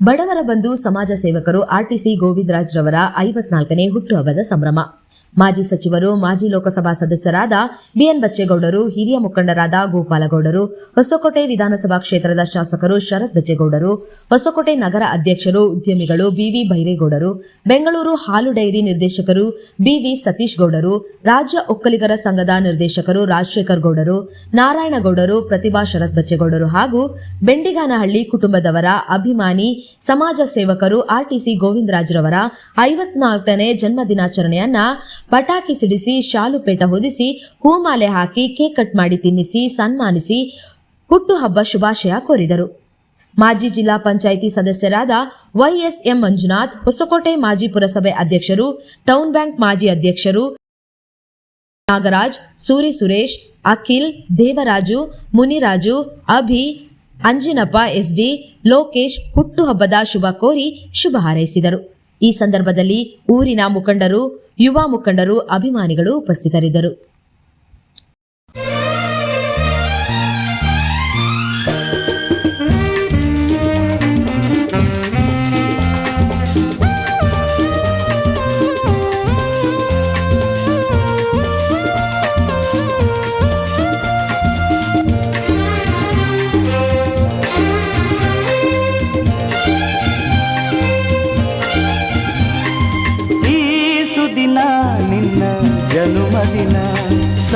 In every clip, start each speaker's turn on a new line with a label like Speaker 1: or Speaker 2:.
Speaker 1: ಬಡವರ ಬಂಧು ಸಮಾಜ ಸೇವಕರು ಆರ್ಟಿಸಿ ಗೋವಿಂದರಾಜ್ ರವರ ಐವತ್ನಾಲ್ಕನೇ ಹುಟ್ಟುಹಬ್ಬದ ಸಂಭ್ರಮ. ಮಾಜಿ ಸಚಿವರು, ಮಾಜಿ ಲೋಕಸಭಾ ಸದಸ್ಯರಾದ ಬಿಎನ್ ಬಚ್ಚೇಗೌಡರು, ಹಿರಿಯ ಮುಖಂಡರಾದ ಗೋಪಾಲಗೌಡರು, ಹೊಸಕೋಟೆ ವಿಧಾನಸಭಾ ಕ್ಷೇತ್ರದ ಶಾಸಕರು ಶರತ್ ಬಚ್ಚೇಗೌಡರು, ಹೊಸಕೋಟೆ ನಗರ ಅಧ್ಯಕ್ಷರು, ಉದ್ಯಮಿಗಳು ಬಿವಿ ಬೈರೇಗೌಡರು ಬೆಂಗಳೂರು ಹಾಲು ಡೈರಿ ನಿರ್ದೇಶಕರು ಬಿವಿ ಸತೀಶ್ ಗೌಡರು ರಾಜ್ಯ ಒಕ್ಕಲಿಗರ ಸಂಘದ ನಿರ್ದೇಶಕರು ರಾಜಶೇಖರ್ ಗೌಡರು ನಾರಾಯಣಗೌಡರು ಪ್ರತಿಭಾ ಶರತ್ ಬಚ್ಚೇಗೌಡರು ಹಾಗೂ ಬೆಂಡಿಗಾನಹಳ್ಳಿ ಕುಟುಂಬದವರ ಅಭಿಮಾನಿ, ಸಮಾಜ ಸೇವಕರು ಆರ್ಟಿಸಿ ಗೋವಿಂದರಾಜ್ರವರ ಐವತ್ನಾಲ್ಕನೇ ಜನ್ಮ ದಿನಾಚರಣೆಯನ್ನ ಪಟಾಕಿ ಸಿಡಿಸಿ ಶಾಲುಪೇಟ ಹೊದಿಸಿ, ಹೂಮಾಲೆ ಹಾಕಿ, ಕೇಕ್ ಕಟ್ ಮಾಡಿ ತಿನ್ನಿಸಿ, ಸನ್ಮಾನಿಸಿ, ಹುಟ್ಟುಹಬ್ಬ ಶುಭಾಶಯ ಕೋರಿದರು. ಮಾಜಿ ಜಿಲ್ಲಾ ಪಂಚಾಯಿತಿ ಸದಸ್ಯರಾದ ವೈಎಸ್ಎಂ ಮಂಜುನಾಥ್, ಹೊಸಕೋಟೆ ಮಾಜಿ ಪುರಸಭೆ ಅಧ್ಯಕ್ಷರು, ಟೌನ್ ಬ್ಯಾಂಕ್ ಮಾಜಿ ಅಧ್ಯಕ್ಷರು ನಾಗರಾಜ್, ಸೂರಿ ಸುರೇಶ್, ಅಖಿಲ್, ದೇವರಾಜು, ಮುನಿರಾಜು, ಅಭಿ, ಅಂಜಿನಪ್ಪ, ಎಸ್ಡಿ, ಲೋಕೇಶ್ ಹುಟ್ಟುಹಬ್ಬದ ಶುಭ ಕೋರಿ ಶುಭ ಹಾರೈಸಿದರು. ಈ ಸಂದರ್ಭದಲ್ಲಿ ಊರಿನ ಮುಖಂಡರು ಯುವ ಮುಖಂಡರು ಅಭಿಮಾನಿಗಳು ಉಪಸ್ಥಿತರಿದ್ದರು.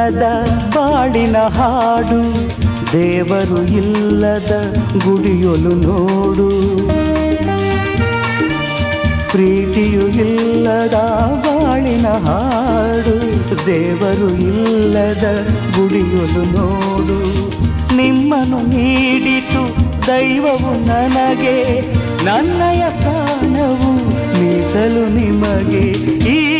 Speaker 2: ಇಲ್ಲದ ಬಾಳಿನ ಹಾಡು, ದೇವರು ಇಲ್ಲದ ಗುಡಿಯೊಲು ನೋಡು. ಪ್ರೀತಿಯು ಇಲ್ಲದ ಬಾಳಿನ ಹಾಡು, ದೇವರು ಇಲ್ಲದ ಗುಡಿಯೊಲು ನೋಡು. ನಿಮ್ಮನ್ನು ನೀಡಿತು ದೈವವು ನನಗೆ, ನನ್ನಯ ಪ್ರಾಣವು ಮೀಸಲು ನಿಮಗೆ ಈ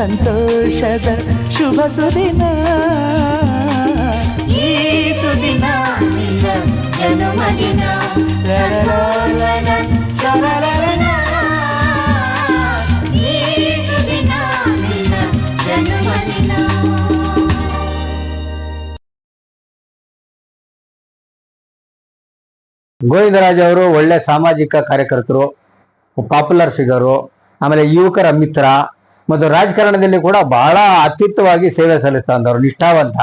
Speaker 3: ಸಂತೋಷದ ಶುಭ ಸುದಿನ.
Speaker 2: ಈ
Speaker 4: ಗೋವಿಂದರಾಜ್ ಅವರು ಒಳ್ಳೆ ಸಾಮಾಜಿಕ ಕಾರ್ಯಕರ್ತರು ಪಾಪ್ಯುಲರ್ ಫಿಗರು ಆಮೇಲೆ ಯುವಕರ ಮಿತ್ರ ಮತ್ತು ರಾಜಕಾರಣದಲ್ಲಿ ಕೂಡ ಬಹಳ ಅತ್ಯುತ್ತವಾಗಿ ಸೇವೆ ಸಲ್ಲಿಸ್ತಾ ನಿಷ್ಠಾವಂತ ನಿಷ್ಠಾವಂತ.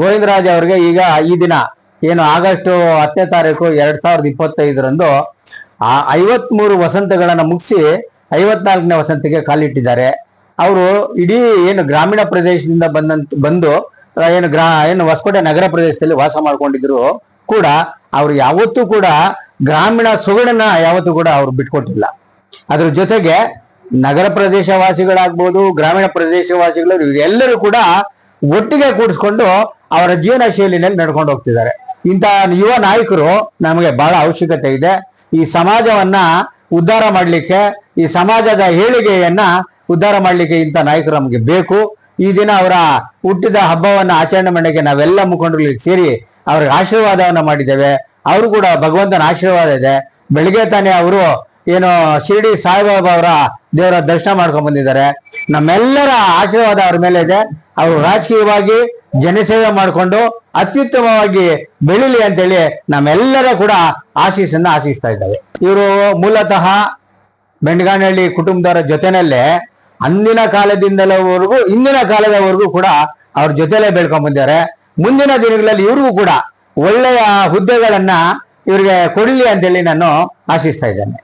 Speaker 4: ಗೋವಿಂದರಾಜ್ ಅವರಿಗೆ ಈಗ ಈ ದಿನ ಏನು ಆಗಸ್ಟ್ ಹತ್ತನೇ ತಾರೀಕು ಎರಡ್ ಸಾವಿರದ ಇಪ್ಪತ್ತೈದರಂದು ಆ ಐವತ್ಮೂರು ವಸಂತಗಳನ್ನು ಮುಗಿಸಿ ಐವತ್ನಾಲ್ಕನೇ ವಸಂತಿಗೆ ಕಾಲಿಟ್ಟಿದ್ದಾರೆ. ಅವರು ಇಡೀ ಏನು ಗ್ರಾಮೀಣ ಪ್ರದೇಶದಿಂದ ಬಂದಂತ, ಬಂದು ಏನು ಗ್ರಾ, ಏನು ಹೊಸಕೋಟೆ ನಗರ ಪ್ರದೇಶದಲ್ಲಿ ವಾಸ ಮಾಡ್ಕೊಂಡಿದ್ರು ಕೂಡ ಅವ್ರು ಯಾವತ್ತೂ ಕೂಡ ಗ್ರಾಮೀಣ ಸೊಗಡನ್ನ ಯಾವತ್ತೂ ಕೂಡ ಅವ್ರು ಬಿಟ್ಕೊಟ್ಟಿಲ್ಲ. ಅದ್ರ ಜೊತೆಗೆ ನಗರ ಪ್ರದೇಶ ವಾಸಿಗಳಾಗ್ಬೋದು ಗ್ರಾಮೀಣ ಪ್ರದೇಶ ವಾಸಿಗಳು ಎಲ್ಲರೂ ಕೂಡ ಒಟ್ಟಿಗೆ ಕೂಡಿಸ್ಕೊಂಡು ಅವರ ಜೀವನ ಶೈಲಿನಲ್ಲಿ ನಡ್ಕೊಂಡು ಹೋಗ್ತಿದ್ದಾರೆ. ಇಂಥ ಯುವ ನಾಯಕರು ನಮಗೆ ಬಹಳ ಅವಶ್ಯಕತೆ ಇದೆ. ಈ ಸಮಾಜವನ್ನ ಉದ್ಧಾರ ಮಾಡಲಿಕ್ಕೆ, ಈ ಸಮಾಜದ ಏಳಿಗೆಯನ್ನ ಉದ್ಧಾರ ಮಾಡಲಿಕ್ಕೆ ಇಂಥ ನಾಯಕರು ನಮಗೆ ಬೇಕು. ಈ ದಿನ ಅವರ ಹುಟ್ಟಿದ ಹಬ್ಬವನ್ನು ಆಚರಣೆ ಮಾಡಲಿಕ್ಕೆ ನಾವೆಲ್ಲ ಮುಖಂಡರು ಸೇರಿ ಅವ್ರಿಗೆ ಆಶೀರ್ವಾದವನ್ನು ಮಾಡಿದ್ದೇವೆ. ಅವರು ಕೂಡ ಭಗವಂತನ ಆಶೀರ್ವಾದ ಇದೆ. ಬೆಳಿಗ್ಗೆ ತಾನೇ ಅವರು ಏನು ಶಿರಡಿ ಸಾಯಿಬಾಬಾ ಅವರ ದೇವರ ದರ್ಶನ ಮಾಡ್ಕೊಂಡ್ ಬಂದಿದ್ದಾರೆ. ನಮ್ಮೆಲ್ಲರ ಆಶೀರ್ವಾದ ಅವ್ರ ಮೇಲೆ ಇದೆ. ಅವರು ರಾಜಕೀಯವಾಗಿ ಜನಸೇವೆ ಮಾಡಿಕೊಂಡು ಅತ್ಯುತ್ತಮವಾಗಿ ಬೆಳಿಲಿ ಅಂತೇಳಿ ನಮ್ಮೆಲ್ಲರ ಕೂಡ ಆಶೀಸನ್ನ ಆಶಿಸ್ತಾ ಇದ್ದಾರೆ. ಇವರು ಮೂಲತಃ ಬೆಂಡಗಾನಹಳ್ಳಿ ಕುಟುಂಬದವರ ಜೊತೆನಲ್ಲೇ ಅಂದಿನ ಕಾಲದಿಂದಲವರೆಗೂ, ಇಂದಿನ ಕಾಲದವರೆಗೂ ಕೂಡ ಅವ್ರ ಜೊತೆಲೇ ಬೆಳ್ಕೊಂಡ್ ಬಂದಿದ್ದಾರೆ. ಮುಂದಿನ ದಿನಗಳಲ್ಲಿ ಇವ್ರಿಗೂ ಕೂಡ ಒಳ್ಳೆಯ ಹುದ್ದೆಗಳನ್ನ ಇವ್ರಿಗೆ ಕೊಡಲಿ ಅಂತೇಳಿ ನಾನು ಆಶಿಸ್ತಾ ಇದ್ದೇನೆ.